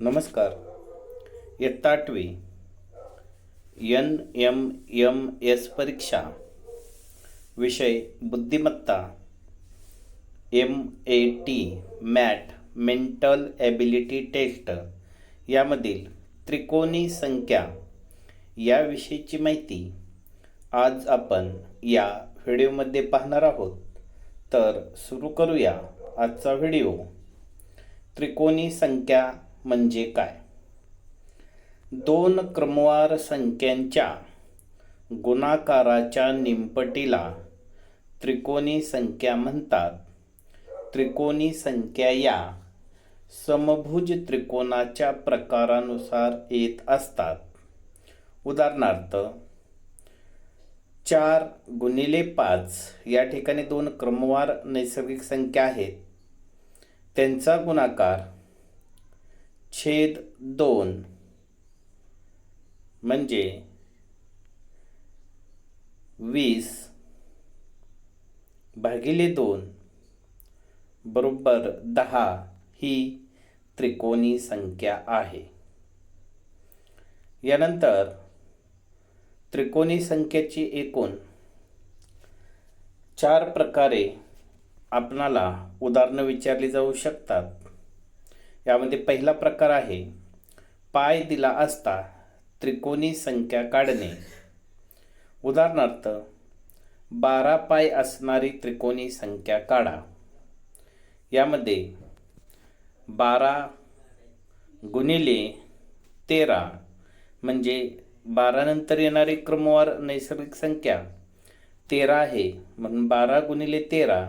नमस्कार. इयत्ता आठवी एन एम एम एस परीक्षा विषय बुद्धिमत्ता M A T MAT mental ability test यामधील त्रिकोणी संख्या याविषयीची माहिती आज आपण या व्हिडिओमध्ये पाहणार आहोत. तर सुरू करूया आजचा व्हिडिओ. त्रिकोणी संख्या म्हणजे काय? दोन क्रमवार संख्यांच्या गुणाकाराच्या निमपटीला त्रिकोणी संख्या म्हणतात. त्रिकोणी संख्या या समभुज त्रिकोणाच्या प्रकारानुसार येत असतात. उदाहरणार्थ चार गुणिले पाच या ठिकाणी दोन क्रमवार नैसर्गिक संख्या आहेत. त्यांचा गुणाकार छेद दोन. म्हणजे वीस भागिले दोन बरोबर दहा ही त्रिकोणी संख्या आहे. यानंतर त्रिकोणी संख्येची एकूण चार प्रकारे आपणाला उदाहरणं विचारली जाऊ शकतात. यामध्ये पहिला प्रकार आहे पाय दिला असता त्रिकोणी संख्या काढणे. उदाहरणार्थ बारा पाय असणारी त्रिकोणी संख्या काढा. यामध्ये बारा गुणिले तेरा म्हणजे बारानंतर येणारी क्रमवार नैसर्गिक संख्या. तेरा आहे म्हणून बारा गुणिले तेरा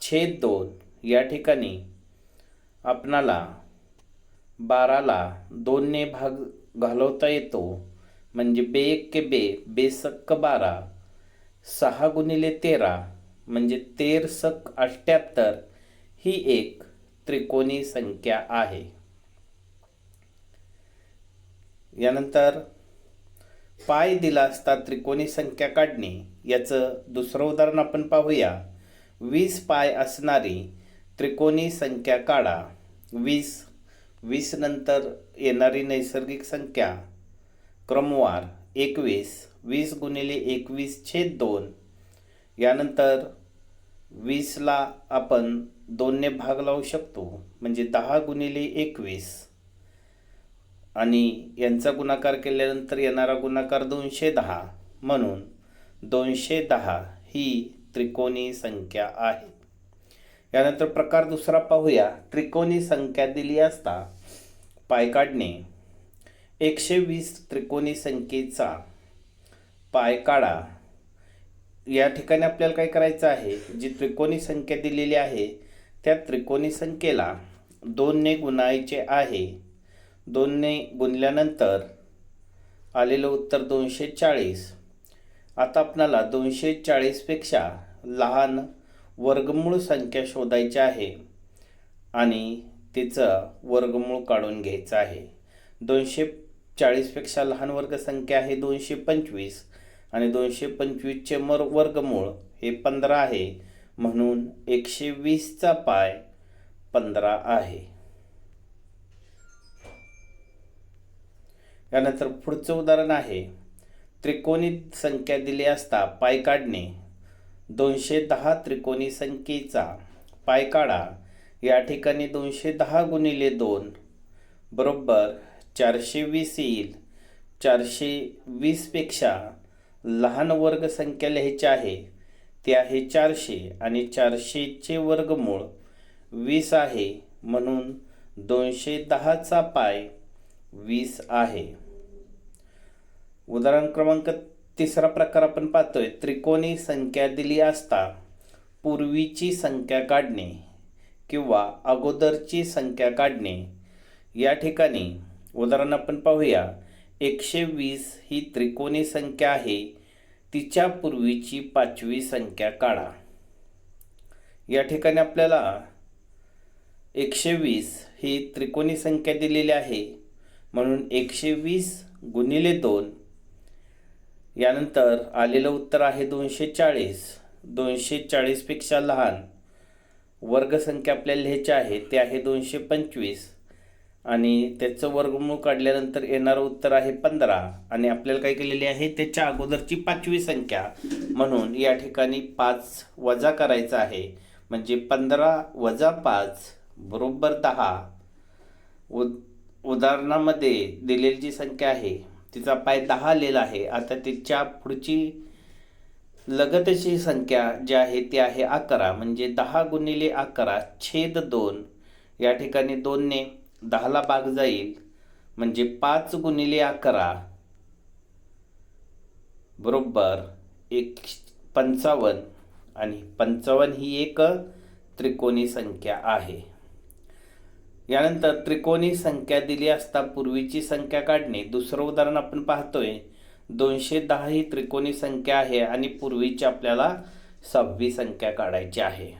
छेद दोन या ठिकाणी आपणाला बाराला दोनने भाग घालवता येतो. म्हणजे बे एक के बे बेसक्क बारा सहा गुणिले तेरा म्हणजे तेर सक अठ्ठ्याहत्तर ही एक त्रिकोणी संख्या आहे. यानंतर पाय दिला असता त्रिकोणी संख्या काढणे याचं दुसरं उदाहरण आपण पाहूया. वीस पाय असणारी त्रिकोणी संख्या काढा. वीस. वीस नंतर येणारी नैसर्गिक संख्या. क्रमवार एकवीस. वीस गुणिले एकवीस छेद दोन. यानंतर वीसला आपण दोनने भाग लावू शकतो. म्हणजे दहा गुणिले एकवीस. आणि यांचा गुणाकार केल्यानंतर येणारा गुणाकार दोनशे दहा. म्हणून दोनशे दहा ही त्रिकोणी संख्या आहे. यानंतर प्रकार दुसरा पाहूया. त्रिकोणी संख्या दिली असता पाय काढणे. एकशे वीस त्रिकोणी संख्येचा पाय काढा. या ठिकाणी आपल्याला काय करायचं आहे? जी त्रिकोणी संख्या दिलेली आहे त्या त्रिकोणी संख्येला दोनने गुणायचे आहे. दोनने गुणल्यानंतर आलेलं उत्तर दोनशे चाळीस. आता आपणाला दोनशे चाळीसपेक्षा लहान वर्गमूळ संख्या शोधायची आहे आणि तिचं वर्गमूळ काढून घ्यायचं आहे. दोनशे चाळीसपेक्षा लहान वर्गसंख्या आहे दोनशे पंचवीस आणि दोनशे पंचवीसचे मर वर्गमूळ हे पंधरा आहे म्हणून एकशे वीसचा पाय पंधरा आहे. यानंतर पुढचं उदाहरण आहे. त्रिकोणी संख्या दिली असता पाय काढणे दोनशे दहा त्रिकोणी संख्येचा पाय काढा. या ठिकाणी दोनशे दहा गुणिले दोन बरोबर चारशे वीस येईल. चारशे वीसपेक्षा लहान वर्ग संख्या लिहायची आहे. ते आहे चारशे आणि चारशेचे वर्गमूळ वीस आहे. म्हणून दोनशे दहाचा पाय वीस आहे. उदाहरण क्रमांक तिसरा प्रकार आपण पाहतोय. त्रिकोणी संख्या दिली असता पूर्वीची संख्या काढणे किंवा अगोदरची संख्या काढणे. या ठिकाणी उदाहरण आपण पाहूया. एकशे वीस ही त्रिकोणी संख्या आहे. तिच्या पूर्वीची पाचवी संख्या काढा. या ठिकाणी आपल्याला एकशे वीस ही त्रिकोणी संख्या दिलेली आहे. म्हणून एकशे वीस गुणिले दोन यानंतर आलेलं उत्तर आहे दोनशे चाळीस दोनशे चाळीसपेक्षा लहान वर्गसंख्या आपल्याला लिहायची आहे ते आहे दोनशे पंचवीस आणि त्याचं वर्गमूळ काढल्यानंतर येणारं उत्तर आहे पंधरा. आणि आपल्याला काय केलेली आहे त्याच्या अगोदरची पाचवी संख्या. म्हणून या ठिकाणी पाच वजा करायचं आहे. म्हणजे पंधरा वजा पाच बरोबर दहा. उ उदाहरणामध्ये दिलेली जी संख्या आहे तिचा पाय दहा आलेला आहे. आता तिच्या पुढची लगतची संख्या जी आहे ती आहे अकरा. म्हणजे दहा गुणिले अकरा छेद दोन. या ठिकाणी दोनने दहाला भाग जाईल. म्हणजे पाच गुणिले अकरा बरोबर एक पंचावन्न. आणि पंचावन्न ही एक त्रिकोणी संख्या आहे. यानंतर त्रिकोणी संख्या दिली असता पूर्वीची संख्या काढणे. दुसरं उदाहरण आपण पाहतोय. दोनशे दहा ही त्रिकोणी संख्या आहे आणि पूर्वीची आपल्याला सहावी संख्या काढायची आहे.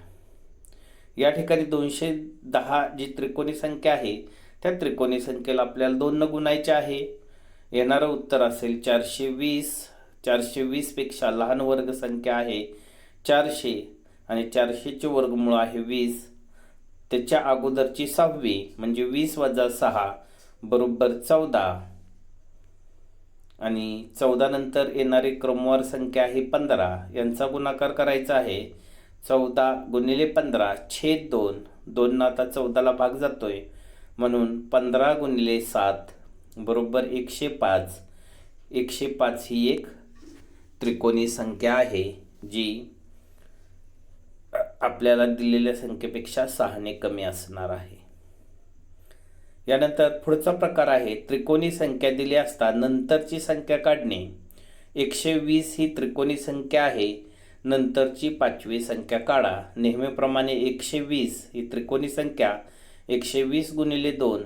या ठिकाणी दोनशे दहा जी त्रिकोणी संख्या आहे त्या त्रिकोणी संख्येला आपल्याला दोन गुणायचे आहे. येणारं उत्तर असेल चारशे वीस. चारशे वीसपेक्षा लहान वर्ग संख्या आहे चारशे आणि चारशेचे वर्गमूळ आहे वीस. त्याच्या अगोदरची सहावी म्हणजे वीस वजा सहा बरोबर चौदा. आणि चौदा नंतर येणारी क्रमवार संख्या आहे पंधरा. यांचा गुणाकार करायचा आहे. चौदा गुणिले पंधरा छेद दोन. दोन आता चौदाला भाग जातो आहे म्हणून पंधरा गुणिले सात बरोबर एकशे पाच. एकशे पाच ही एक त्रिकोणी संख्या आहे जी आपल्याला दिलेल्या संख्येपेक्षा सहाने कमी असणार आहे. यानंतर पुढचा प्रकार आहे त्रिकोणी संख्या दिली असता नंतरची संख्या काढणे. एकशे वीस ही त्रिकोणी संख्या आहे नंतरची पाचवी संख्या काढा. नेहमीप्रमाणे एकशे वीस ही त्रिकोणी संख्या एकशे वीस गुणिले दोन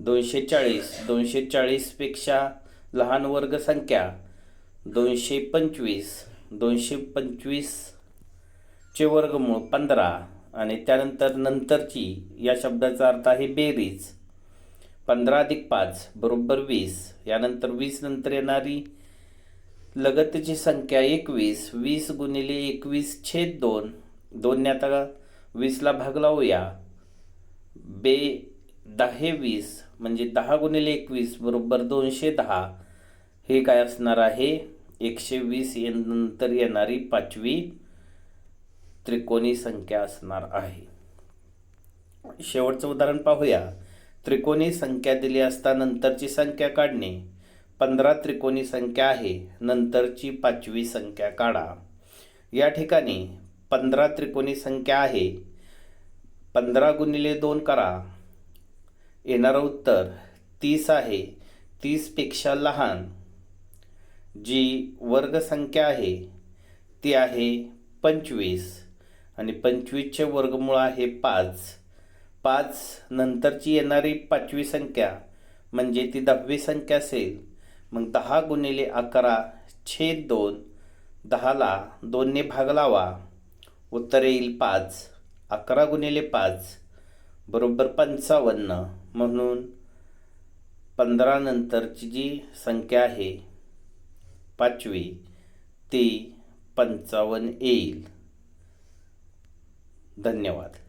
दोनशे चाळीस दोनशे चाळीसपेक्षा लहान वर्ग संख्या दोनशे पंचवीस दोनशे पंचवीस चे वर्गमूळ पंधरा आणि त्यानंतर नंतरची या शब्दाचा अर्थ आहे बेरीज. पंधरा अधिक पाच बरोबर वीस. यानंतर वीस नंतर येणारी लगतची संख्या एकवीस. वीस गुणिले एकवीस छेद दोन. दोनने आता वीसला भाग लावूया. बे दहा वीस म्हणजे दहा गुणिले एकवीस बरोबर दोनशे दहा. हे काय असणार आहे? एकशे वीस नंतर येणारी पाचवी त्रिकोणी संख्या असणार आहे. शेवटचं उदाहरण पाहूया. त्रिकोणी संख्या दिली असता नंतरची संख्या काढणे. पंधरा त्रिकोणी संख्या आहे नंतरची पाचवी संख्या काढा. या ठिकाणी पंधरा त्रिकोणी संख्या आहे. पंधरा गुणिले दोन करा. येणारं उत्तर तीस आहे. तीसपेक्षा लहान. जी वर्गसंख्या आहे ती आहे पंचवीस. आणि पंचवीसचे वर्गमूळ आहे पाच. पाच नंतरची येणारी पाचवी संख्या म्हणजे ती दहावी संख्या असेल. मग दहा गुणिले अकरा छेद दोन. दहाला दोनने भाग लावा. उत्तर येईल पाच. अकरा गुणिले पाच बरोबर पंचावन्न. म्हणून पंधरा नंतरची जी संख्या आहे पाचवी ती पंचावन्न येईल. धन्यवाद.